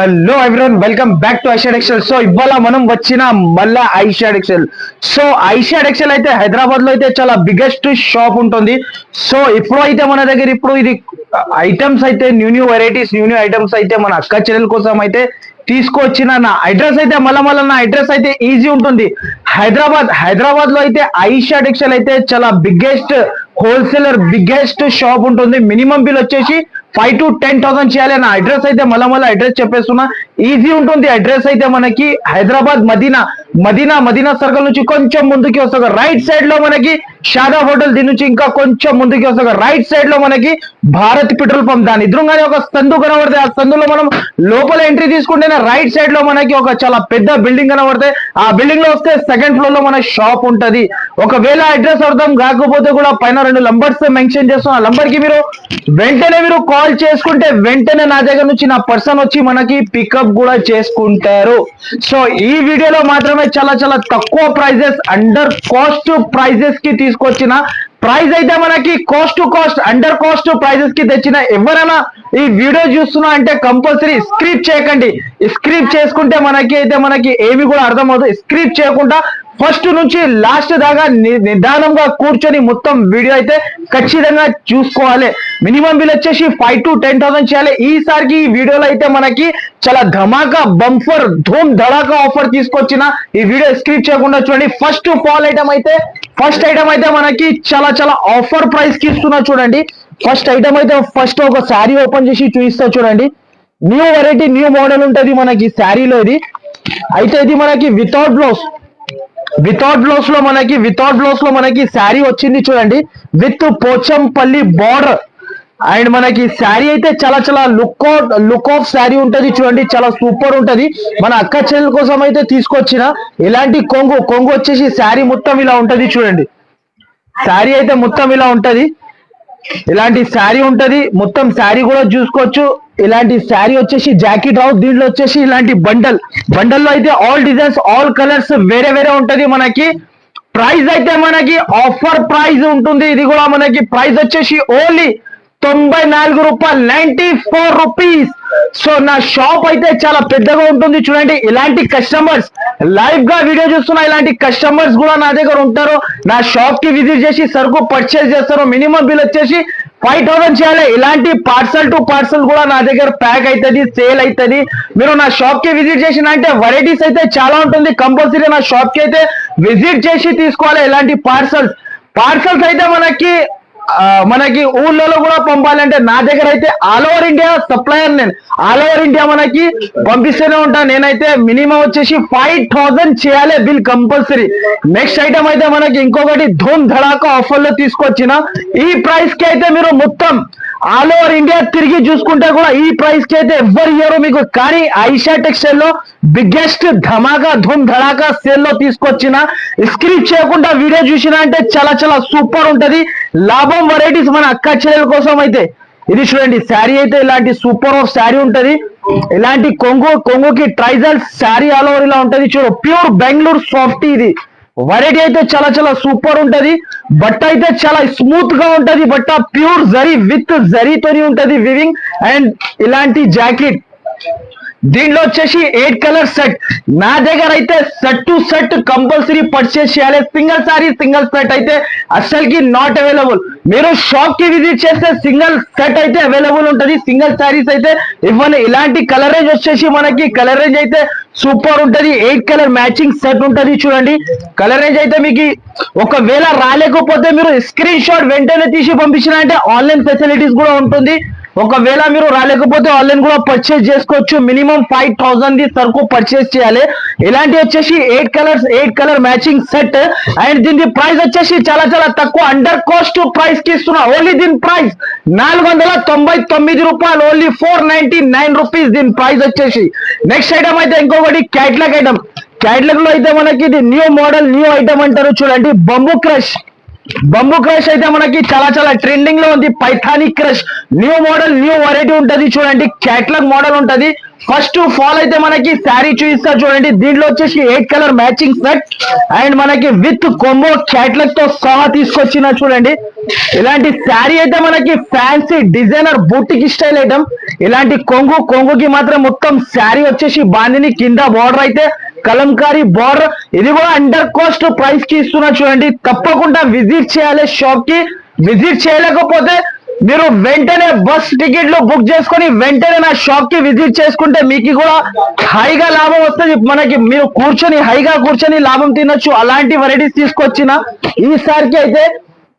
Hello everyone welcome back to Aishad excel so ఇవాళ మనం వచ్చిన మళ్ళా Aishad excel so Aishad excel అయితే హైదరాబాద్లో అయితే చాలా బిగ్గెస్ట్ షాప్ ఉంటుంది. సో ఇప్పుడు అయితే మన దగ్గర ఇప్పుడు ఇది uh, ఐటమ్స్ అయితే new new varieties new new items అయితే మన అక్క చెల్లెల కోసం అయితే తీసుకొచ్చిన నా అడ్రస్ అయితే మళ్ళా మళ్ళీ నా అడ్రస్ అయితే ఈజీ ఉంటుంది. హైదరాబాద్ హైదరాబాద్లో అయితే ఐషా టెక్స్టైల్ అయితే చాలా బిగ్గెస్ట్ హోల్సేలర్ బిగ్గెస్ట్ షాప్ ఉంటుంది. మినిమం బిల్ వచ్చేసి ఫైవ్ టు టెన్ థౌసండ్ చేయాలి నా అడ్రస్ అయితే మళ్ళా మళ్ళీ అడ్రస్ చెప్పేస్తున్నా. ఈజీ ఉంటుంది. అడ్రస్ అయితే మనకి హైదరాబాద్ మదీనా. మదీనా మదీనా సర్కిల్ నుంచి కొంచెం ముందుకి వస్తాగా. రైట్ సైడ్లో మనకి షాదా హోటల్ దీని నుంచి ఇంకా కొంచెం ముందుకి వస్తా రైట్ సైడ్లో మనకి భారత్ పెట్రోల్ పంప్ దాని ఎదురుగానే ఒక సందు కనబడితే ఆ సందులో మనం లోపల ఎంట్రీ తీసుకుంటేనే రైట్ సైడ్లో మనకి ఒక చాలా పెద్ద బిల్డింగ్ కనబడితే ఆ బిల్డింగ్లో వస్తే సెకండ్ ఫ్లోర్లో మన షాప్ ఉంటది. ఒకవేళ అడ్రస్ అర్థం కాకపోతే కూడా పైన రెండు నంబర్స్ మెన్షన్ చేస్తాం. ఆ నంబర్కి మీరు వెంటనే మీరు కాల్ చేసుకుంటే వెంటనే నా దగ్గర నుంచి నా పర్సన్ వచ్చి మనకి పికప్ కూడా చేసుకుంటారు. సో ఈ వీడియోలో మాత్రమే చాలా చాలా తక్కువ ప్రైజెస్ అండర్ కాస్ట్ ప్రైజెస్కి తీసుకొచ్చిన ప్రైస్ అయితే మనకి cost to cost under cost ప్రైజెస్కి తెచ్చిన ఎవరైనా ఈ వీడియో చూస్తున్నా అంటే కంపల్సరీ స్క్రిప్ చేయకండి. స్క్రిప్ చేసుకుంటే మనకి అయితే మనకి ఏమి కూడా అర్థమవుతుంది స్క్రిప్ చేయకుండా ఫస్ట్ నుంచి లాస్ట్ దాకా ని- నిదానంగా కూర్చొని మొత్తం వీడియో అయితే ఖచ్చితంగా చూసుకోవాలి. మినిమం బిల్ వచ్చేసి ఫైవ్ టు టెన్ థౌసండ్ చేయాలి. ఈసారికి ఈ వీడియోలో అయితే మనకి చాలా ధమాకా బంఫర్ ధూమ్ ధడాకా ఆఫర్ తీసుకొచ్చిన ఈ వీడియో స్క్రిప్ చేయకుండా చూడండి. ఫస్ట్ ఫాల్ ఐటమ్ అయితే ఫస్ట్ ఐటమ్ అయితే మనకి చాలా చాలా ఆఫర్ ప్రైస్కి ఇస్తున్నా చూడండి. ఫస్ట్ ఐటమ్ అయితే ఫస్ట్ ఒక శారీ ఓపెన్ చేసి చూపిస్తా చూడండి. న్యూ వెరైటీ న్యూ మోడల్ ఉంటుంది మనకి శారీలో ఇది. అయితే ఇది మనకి వితౌట్ బ్లౌజ్ వితౌట్ బ్లౌజ్లో మనకి వితౌట్ బ్లౌజ్లో మనకి శారీ వచ్చింది చూడండి. విత్ పోచంపల్లి బార్డర్ అండ్ మనకి శారీ అయితే చాలా చాలా look out look of sari ఉంటది చూడండి. చాలా సూపర్ ఉంటది. మన అక్క చెల్లెల కోసం అయితే తీసుకొచ్చిన ఇలాంటి కొంగు కొంగు వచ్చేసి శారీ మొత్తం ఇలా ఉంటది చూడండి. శారీ అయితే మొత్తం ఇలా ఉంటది. ఇలాంటి శారీ ఉంటది. మొత్తం శారీ కూడా చూసుకోవచ్చు. ఇలాంటి శారీ వచ్చేసి జాకెట్ రావు దీంట్లో వచ్చేసి ఇలాంటి బండల్. బండల్లో అయితే ఆల్ డిజైన్స్ ఆల్ కలర్స్ వేరే వేరే ఉంటది మనకి. ప్రైస్ అయితే మనకి ఆఫర్ ప్రైస్ ఉంటుంది. ఇది కూడా మనకి ప్రైస్ వచ్చేసి ఓన్లీ తొంభై నాలుగు రూపాయలు నైన్టీ ఫోర్ రూపీస్. సో నా షాప్ అయితే చాలా పెద్దగా ఉంటుంది చూడండి ఇలాంటి కస్టమర్స్ లైవ్గా వీడియో చూస్తున్న ఇలాంటి కస్టమర్స్ కూడా నా దగ్గర ఉంటారు. నా షాప్కి విజిట్ చేసి సరుకు పర్చేస్ చేస్తారు. మినిమం బిల్ వచ్చేసి ఫైవ్ థౌసండ్ చేయాలి. ఇలాంటి పార్సల్ టు పార్సల్ కూడా నా దగ్గర ప్యాక్ అవుతుంది సేల్ అవుతుంది మీరు నా షాప్కి విజిట్ చేసిన అంటే వెరైటీస్ అయితే చాలా ఉంటుంది. కంపల్సరీ నా షాప్కి అయితే విజిట్ చేసి తీసుకోవాలి ఇలాంటి పార్సల్స్ పార్సల్స్ అయితే మనకి మనకి ఊళ్ళలో కూడా పంపాలంటే నా దగ్గర అయితే ఆల్ ఓవర్ ఇండియా సప్లయర్ నేను. ఆల్ ఓవర్ ఇండియా మనకి పంపిస్తూనే ఉంటాను నేనైతే మినిమం వచ్చేసి ఫైవ్ థౌసండ్ చేయాలి బిల్ కంపల్సరీ నెక్స్ట్ ఐటమ్ అయితే మనకి ఇంకొకటి ధూమ్ ధడాక ఆఫర్లో తీసుకొచ్చిన. ఈ ప్రైస్కి అయితే మీరు మొత్తం ఆల్ ఓవర్ ఇండియా తిరిగి చూసుకుంటే కూడా ఈ ప్రైస్కి అయితే ఎవ్వరు ఇయ్యరు మీకు. కానీ ఐషా టెక్స్టైల్లో బిగ్గెస్ట్ ధమాకా ధూమ్ ధడాకా సేల్లో తీసుకొచ్చిన స్క్రీన్ చేయకుండా వీడియో చూసిన అంటే చాలా చాలా సూపర్ ఉంటది. లాభం వెరైటీస్ మన అక్క చెల్లెల కోసం అయితే. ఇది చూడండి శారీ అయితే ఇలాంటి సూపర్ ఆఫ్ శారీ ఉంటది. ఇలాంటి కొంగు కొంగుకి ట్రైజల్ శారీ ఆల్ ఓవర్ ఇలా ఉంటది. చూడు ప్యూర్ బెంగళూరు సాఫ్ట్ ఇది. వెరైటీ అయితే చాలా చాలా సూపర్ ఉంటది. బట్ట అయితే చాలా స్మూత్గా ఉంటది. బట్ట ప్యూర్ జరీ విత్ జరీతోని ఉంటది వివింగ్ అండ్ ఇలాంటి జాకెట్ దీంట్లో వచ్చేసి ఎయిట్ కలర్ సెట్ నా దగ్గర అయితే set to set compulsory purchase చేయాలి. సింగిల్ సారీ సింగిల్ సెట్ అయితే అస్సలకి నాట్ అవైలబుల్ మీరు షాప్కి విజిట్ చేస్తే సింగిల్ సెట్ అయితే అవైలబుల్ ఉంటది. సింగిల్ సారీస్ అయితే ఇవ్వని ఇలాంటి కలర్ రేంజ్ వచ్చేసి మనకి కలర్ రేంజ్ అయితే సూపర్ ఉంటది. ఎయిట్ కలర్ మ్యాచింగ్ సెట్ ఉంటది చూడండి. కలర్ రేంజ్ అయితే మీకు ఒకవేళ రాలేకపోతే మీరు స్క్రీన్ షాట్ వెంటనే తీసి పంపించిన అంటే ఆన్లైన్ ఫెసిలిటీస్ కూడా ఉంటుంది. ఒకవేళ మీరు రాలేకపోతే ఆన్లైన్ కూడా పర్చేస్ చేసుకోవచ్చు. మినిమం ఫైవ్ థౌసండ్ ది సరుకు పర్చేస్ చేయాలి. ఇలాంటి వచ్చేసి eight colours eight colour matching set and దీని ప్రైస్ వచ్చేసి చాలా చాలా తక్కువ. అండర్ కాస్ట్ ప్రైస్కి ఇస్తున్నా. ఓన్లీ దీని ప్రైస్ నాలుగు వందల తొంభై తొమ్మిది రూపాయలు. Only four ninety nine rupees దీని ప్రైస్ వచ్చేసి. నెక్స్ట్ ఐటమ్ అయితే ఇంకొకటి క్యాట్లాగ్ ఐటమ్ క్యాట్లాగ్లో అయితే మనకి ఇది న్యూ మోడల్ న్యూ ఐటమ్ అంటారు చూడండి. బంబు క్రష్ బంబు క్రష్ అయితే మనకి చాలా చాలా ట్రెండింగ్లో ఉంది. పైథానిక్ crush. New model new variety ఉంటది చూడండి. క్యాట్లాగ్ మోడల్ ఉంటది. ఫస్ట్ ఫాల్ అయితే మనకి శారీ చూపిస్తా చూడండి. దీంట్లో వచ్చేసి eight colour matching set and మనకి విత్ కొంబో క్యాట్లాగ్తో సహా తీసుకొచ్చిన చూడండి. ఇలాంటి శారీ అయితే మనకి fancy designer boutique style item ఇలాంటి కొంగు కొంగుకి మాత్రం మొత్తం శారీ వచ్చేసి బాందిని కింద బార్డర్ అయితే కలంకారీ బార్డర్. ఇది కూడా అండర్ కాస్ట్ ప్రైస్కి ఇస్తున్నా చూడండి. తప్పకుండా విజిట్ చేయాలి షాప్కి. విజిట్ చేయలేకపోతే మీరు వెంటనే బస్ టికెట్లు బుక్ చేసుకొని వెంటనే నా షాప్కి విజిట్ చేసుకుంటే మీకు కూడా హైగా లాభం వస్తుంది. మనకి మీరు కూర్చొని హైగా కూర్చొని లాభం తినొచ్చు. అలాంటి వెరైటీస్ తీసుకొచ్చిన ఈసారికి అయితే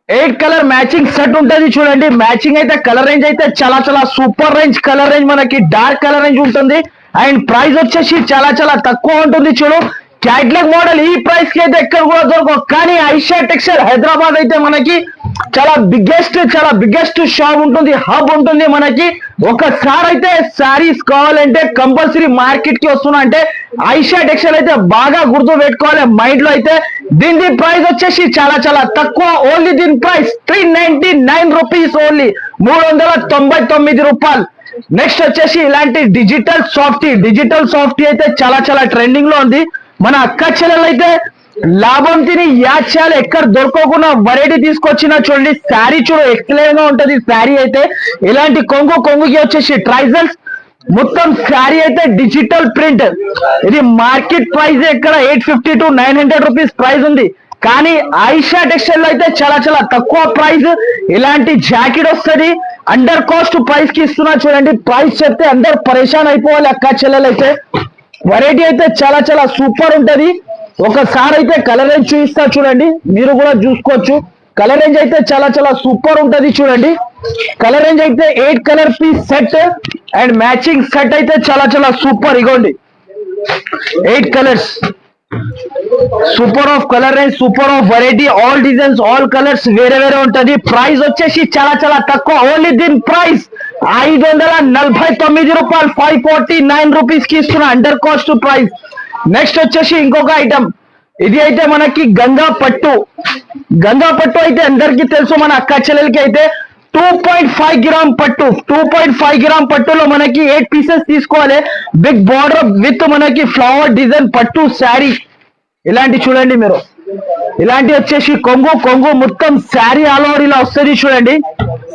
ఎయిట్ కలర్ మ్యాచింగ్ సెట్ ఉంటుంది చూడండి. మ్యాచింగ్ అయితే కలర్ రేంజ్ అయితే చాలా చాలా సూపర్ రేంజ్ కలర్ రేంజ్ మనకి డార్క్ కలర్ రేంజ్ ఉంటుంది. అండ్ ప్రైస్ వచ్చేసి చాలా చాలా తక్కువ ఉంటుంది చూడు. క్యాట్లాగ్ మోడల్ ఈ ప్రైస్కి అయితే ఎక్కడ కూడా దొరకవు. కానీ ఐషా టెక్స్టైల్ హైదరాబాద్ అయితే మనకి చాలా బిగ్గెస్ట్ చాలా బిగ్గెస్ట్ షాప్ ఉంటుంది హబ్ ఉంటుంది మనకి. ఒకసారి అయితే శారీస్ కావాలంటే కంపల్సరీ మార్కెట్కి వస్తున్నా అంటే ఐషా టెక్స్టైల్ అయితే బాగా గుర్తు పెట్టుకోవాలి మైండ్లో అయితే. దీని ప్రైస్ వచ్చేసి చాలా చాలా తక్కువ. ఓన్లీ దీని price three ninety nine rupees only మూడు వందల తొంభై తొమ్మిది రూపాయలు. నెక్స్ట్ వచ్చేసి ఇలాంటి డిజిటల్ సాఫ్టీ డిజిటల్ సాఫ్టీ అయితే చాలా చాలా ట్రెండింగ్లో ఉంది. మన అక్క చెల్లెలు అయితే లాభం తిని యాడ్ చేయాలి ఎక్కడ దొరకకుండా వెరైటీ తీసుకొచ్చిన చూడండి శారీ చూడు ఎక్సలెంట్గా ఉంటది శారీ అయితే. ఇలాంటి కొంగు కొంగుకి వచ్చేసి ట్రైజల్స్. మొత్తం శారీ అయితే డిజిటల్ ప్రింట్ ఇది మార్కెట్ ప్రైస్ ఎక్కడ eight fifty to nine hundred rupees price ఉంది. కానీ ఐషా టెక్స్టైల్ అయితే చాలా చాలా తక్కువ ప్రైస్. ఇలాంటి జాకెట్ వస్తుంది. అండర్ కాస్ట్ ప్రైస్కి ఇస్తున్నా చూడండి. ప్రైస్ చెప్తే అందరు పరేషాన్ అయిపోవాలి అక్క చెల్లెలు అయితే వెరైటీ అయితే చాలా చాలా సూపర్ ఉంటది. ఒకసారి అయితే కలర్ రేంజ్ చూపిస్తా చూడండి. మీరు కూడా చూసుకోవచ్చు. కలర్ రేంజ్ అయితే చాలా చాలా సూపర్ ఉంటది చూడండి. కలర్ రేంజ్ అయితే eight colour piece set and matching set అయితే చాలా చాలా సూపర్ ఇగోండి. Eight colours super of colour range super of variety all designs all colours వేరే వేరే ఉంటది. ప్రైస్ వచ్చేసి చాలా చాలా తక్కువ. ఓన్లీ దీని ప్రైస్ ఐదు వందల నలభై తొమ్మిది రూపాయలు ఫైవ్ ఫార్టీ నైన్ రూపీస్కి ఇస్తున్న అండర్ కాస్ట్ ప్రైస్ నెక్స్ట్ వచ్చేసి ఇంకొక ఐటమ్ ఇది అయితే మనకి గంగా పట్టు. గంగా పట్టు అయితే అందరికీ తెలుసు మన అక్క చెల్లెలకి అయితే టూ పాయింట్ ఫైవ్ గ్రామ్ పట్టు టూ పాయింట్ ఫైవ్ గ్రామ్ పట్టులో మనకి ఎయిట్ పీసెస్ తీసుకోవాలి. బిగ్ బార్డర్ విత్ మనకి ఫ్లవర్ డిజైన్ పట్టు శారీ ఇలాంటి చూడండి మీరు. ఇలాంటి వచ్చేసి కొంగు కొంగు మొత్తం శారీ ఆల్ ఓవర్ ఇలా వస్తుంది చూడండి.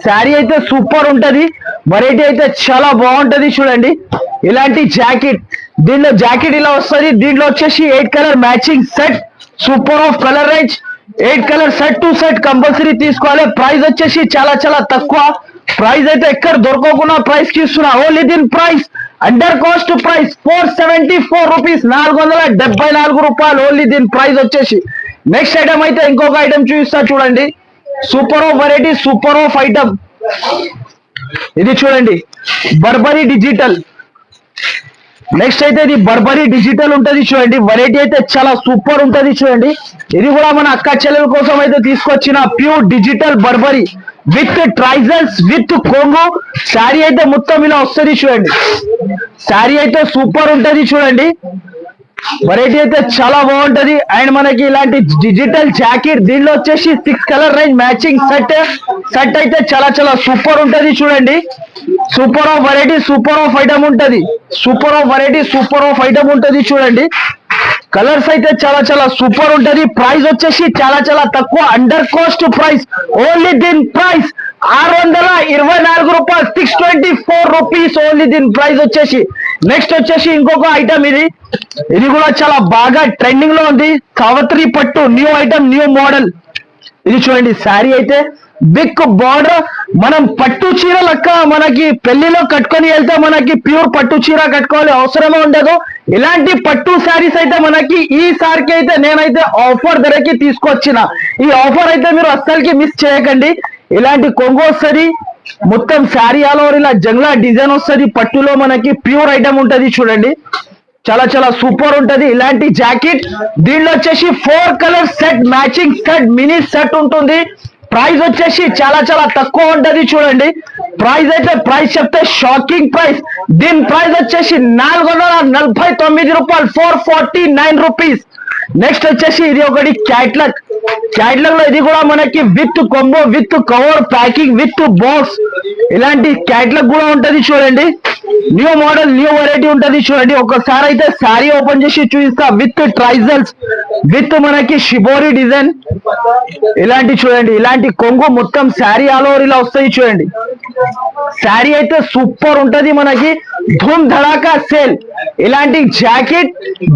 శారీ అయితే సూపర్ ఉంటది. వెరైటీ అయితే చాలా బాగుంటది చూడండి. ఇలాంటి జాకెట్ దీనిలో జాకెట్ ఇలా వస్తుంది. దీంట్లో వచ్చేసి eight colour matching set super of colour range eight colour set to set compulsory తీసుకోవాలి. ప్రైస్ వచ్చేసి చాలా చాలా తక్కువ. ప్రైస్ అయితే ఎక్కడ దొరకకుండా ప్రైస్కి ఇస్తున్నా ఓన్లీ దీని price under cost price four seventy four rupees నాలుగు వందల డెబ్బై నాలుగు రూపాయలు. ఓన్లీ దీని ప్రైస్ వచ్చేసి. నెక్స్ట్ ఐటమ్ అయితే ఇంకొక ఐటమ్ చూపిస్తా చూడండి. Super of variety super of item ఇది చూడండి. బర్బరీ డిజిటల్ నెక్స్ట్ అయితే ఇది బర్బరీ డిజిటల్ ఉంటది చూడండి. వెరైటీ అయితే చాలా సూపర్ ఉంటది చూడండి. ఇది కూడా మన అక్క చెల్లెల కోసం అయితే తీసుకొచ్చిన ప్యూర్ డిజిటల్ బర్బరీ విత్ ట్రైజల్స్ విత్ కొంగు. శారీ అయితే మొత్తం ఇలా వస్తుంది చూడండి. శారీ అయితే సూపర్ ఉంటది చూడండి. వెరైటీ అయితే చాలా బాగుంటది. అండ్ మనకి ఇలాంటి డిజిటల్ జాకెట్ దీనిలో వచ్చేసి six colour range matching set set అయితే చాలా చాలా సూపర్ ఉంటది చూడండి. Super of variety super of item ఉంటది. Super of variety super of item ఉంటది చూడండి. కలర్స్ అయితే చాలా చాలా సూపర్ ఉంటది. ప్రైస్ వచ్చేసి చాలా చాలా తక్కువ. అండర్ కాస్ట్ ప్రైస్ ఓన్లీ దీని ప్రైస్ ఆరు వందల ఇరవై నాలుగు రూపాయలు six twenty four rupees only దీని ప్రైస్ వచ్చేసి. నెక్స్ట్ వచ్చేసి ఇంకొక ఐటమ్ ఇది. ఇది కూడా చాలా బాగా ట్రెండింగ్లో ఉంది. సావత్రి పట్టు న్యూ ఐటమ్ న్యూ మోడల్ ఇది చూడండి శారీ అయితే బిగ్ బార్డర్. మనం పట్టు చీర లెక్క మనకి పెళ్ళిలో కట్టుకొని వెళ్తే మనకి ప్యూర్ పట్టు చీర కట్టుకోవాలి అవసరమే ఉండదు. ఇలాంటి పట్టు శారీస్ అయితే మనకి ఈ సారికి అయితే నేనైతే ఆఫర్ ధరకి తీసుకొచ్చిన. ఈ ఆఫర్ అయితే మీరు అస్సలకి మిస్ చేయకండి. ఇలాంటి కొంగోసరి వస్తుంది మొత్తం శారీ ఆల్ ఓవర్ ఇలా జంగ్లా డిజైన్ వస్తుంది పట్టులో మనకి ప్యూర్ ఐటమ్ ఉంటది చూడండి. చాలా చాలా సూపర్ ఉంటది. ఇలాంటి జాకెట్ దీనిలో వచ్చేసి four colour set matching set mini set ఉంటుంది. ప్రైస్ వచ్చేసి చాలా చాలా తక్కువ ఉంటది చూడండి. ప్రైస్ అయితే ప్రైస్ చెప్తే షాకింగ్ ప్రైస్ దీని ప్రైస్ వచ్చేసి నాలుగు వందల నలభై తొమ్మిది రూపాయలు four forty nine rupees next వచ్చేసి ఇది ఒకటి క్యాట్లాగ్ క్యాట్లాగ్లో ఇది కూడా మనకి with combo with cover packing with box ఇలాంటి క్యాట్లాగ్ కూడా ఉంటది చూడండి. న్యూ మోడల్ న్యూ వెరైటీ ఉంటది చూడండి. ఒకసారి అయితే శారీ ఓపెన్ చేసి చూపిస్తా. విత్ ట్రైజల్స్ విత్ మనకి షిబోరి డిజైన్ ఇలాంటి చూడండి. ఇలాంటి కొంగు మొత్తం శారీ ఆల్ ఓవర్ ఇలా వస్తాయి చూడండి. శారీ అయితే సూపర్ ఉంటది మనకి. ధూమ్ ధడాకా సేల్. ఇలాంటి జాకెట్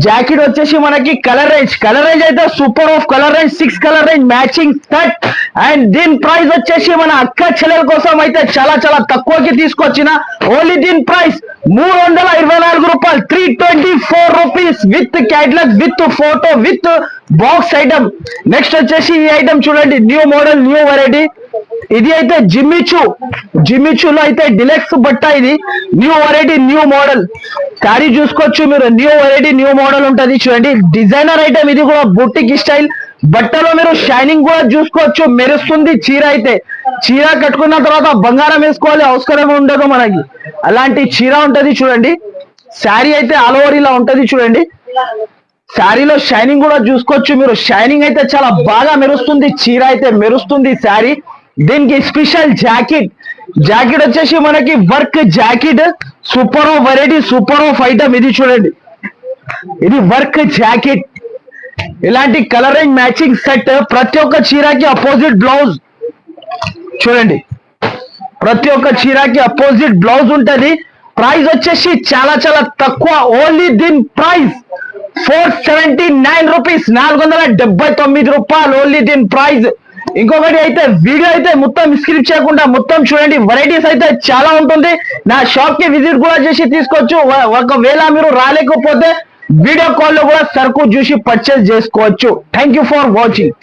జాకెట్ వచ్చేసి మనకి కలర్ రేంజ్. కలర్ రేంజ్ అయితే super of colour range six colour range matching set and దీని ప్రైస్ వచ్చేసి మన అక్క చెల్లెల కోసం అయితే చాలా చాలా తక్కువకి తీసుకొచ్చిన. ఓన్లీ దీని ప్రైస్ మూడు వందల ఇరవై నాలుగు రూపాయలు. Three twenty four rupees with catalogue with photo with box item. Next వచ్చేసి ఈ ఐటమ్ చూడండి. New model new variety. ఇది అయితే జిమ్మిచు జిమ్మిచులో అయితే డిలెక్స్ బట్ట ఇది. New variety new model sari చూసుకోవచ్చు మీరు. న్యూ వెరైటీ న్యూ మోడల్ ఉంటది చూడండి. డిజైనర్ ఐటమ్ ఇది కూడా బుట్టిక్ స్టైల్ బట్టలో మీరు షైనింగ్ కూడా చూసుకోవచ్చు. మెరుస్తుంది చీర అయితే. చీర కట్టుకున్న తర్వాత బంగారం వేసుకోవాలి. అవసరం ఉండదు మనకి. అలాంటి చీర ఉంటది చూడండి. శారీ అయితే ఆల్ ఓవర్ ఇలా ఉంటది చూడండి. శారీలో షైనింగ్ కూడా చూసుకోవచ్చు మీరు. షైనింగ్ అయితే చాలా బాగా మెరుస్తుంది. చీర అయితే మెరుస్తుంది శారీ దీనికి స్పెషల్ జాకెట్ జాకెట్ వచ్చేసి మనకి work jacket super of variety super of item ఇది చూడండి. ఇది వర్క్ జాకెట్ ఇలాంటి కలర్ అండ్ మ్యాచింగ్ సెట్ ప్రతి ఒక్క చీరకి అపోజిట్ బ్లౌజ్ చూడండి. ప్రతి ఒక్క చీరకి అపోజిట్ బ్లౌజ్ ఉంటది. ప్రైస్ వచ్చేసి చాలా చాలా తక్కువ. ఓన్లీ దీని price four seventy nine rupees నాలుగు వందల డెబ్బై తొమ్మిది రూపాయలు. ఓన్లీ దీని ప్రైస్ ఇంకొకటి అయితే వీడియో అయితే మొత్తం స్క్రిప్ట్ చేయకుండా మొత్తం చూడండి. వెరైటీస్ అయితే చాలా ఉంటుంది. నా షాప్కి విజిట్ కూడా చేసి తీసుకోవచ్చు. ఒకవేళ మీరు రాలేకపోతే వీడియో కాల్లో కూడా సరుకు చూసి పర్చేస్ చేసుకోవచ్చు. Thank you for watching